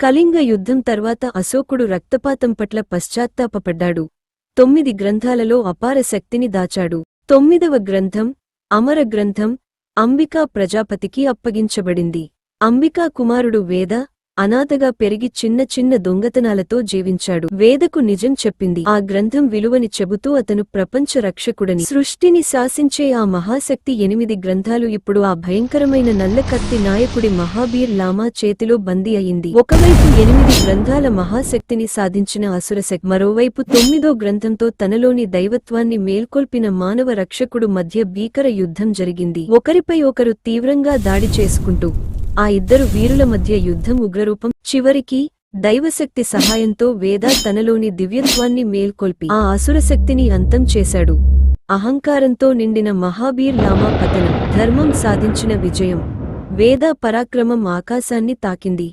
కళింగ యుద్ధం తర్వాత అశోకుడు రక్తపాతం పట్ల పశ్చాత్తాపపడ్డాడు. తొమ్మిది గ్రంథాలలో అపార శక్తిని దాచాడు. తొమ్మిదవ గ్రంథం అమర గ్రంథం అంబికా ప్రజాపతికి అప్పగించబడింది. అంబికా కుమారుడు వేద అనాథగా పెరిగి చిన్న చిన్న దొంగతనాలతో జీవించాడు. వేదకు నిజం చెప్పింది. ఆ గ్రంథం విలువని చెబుతూ అతను ప్రపంచ రక్షకుడని. సృష్టిని శాసించే ఆ మహాశక్తి ఎనిమిది గ్రంథాలు ఇప్పుడు ఆ భయంకరమైన నల్ల కత్తి నాయకుడి మహాబీర్ లామా చేతిలో బందీ అయింది. ఒకవైపు ఎనిమిది గ్రంథాల మహాశక్తిని సాధించిన అసురశక్తి మరోవైపు తొమ్మిదో గ్రంథంతో తనలోని దైవత్వాన్ని మేల్కొల్పిన మానవ రక్షకుడు మధ్య భీకర యుద్ధం జరిగింది. ఒకరిపై ఒకరు తీవ్రంగా దాడి చేసుకుంటూ ఆ ఇద్దరు వీరుల మధ్య యుద్ధం ఉగ్రరూపం చివరికి దైవశక్తి సహాయంతో వేద తనలోని దివ్యత్వాన్ని మేల్కొల్పి ఆ అసురశక్తిని అంతం చేశాడు. అహంకారంతో నిండిన మహాబీర్ లామా పతనం ధర్మం సాధించిన విజయం వేద పరాక్రమం ఆకాశాన్ని తాకింది.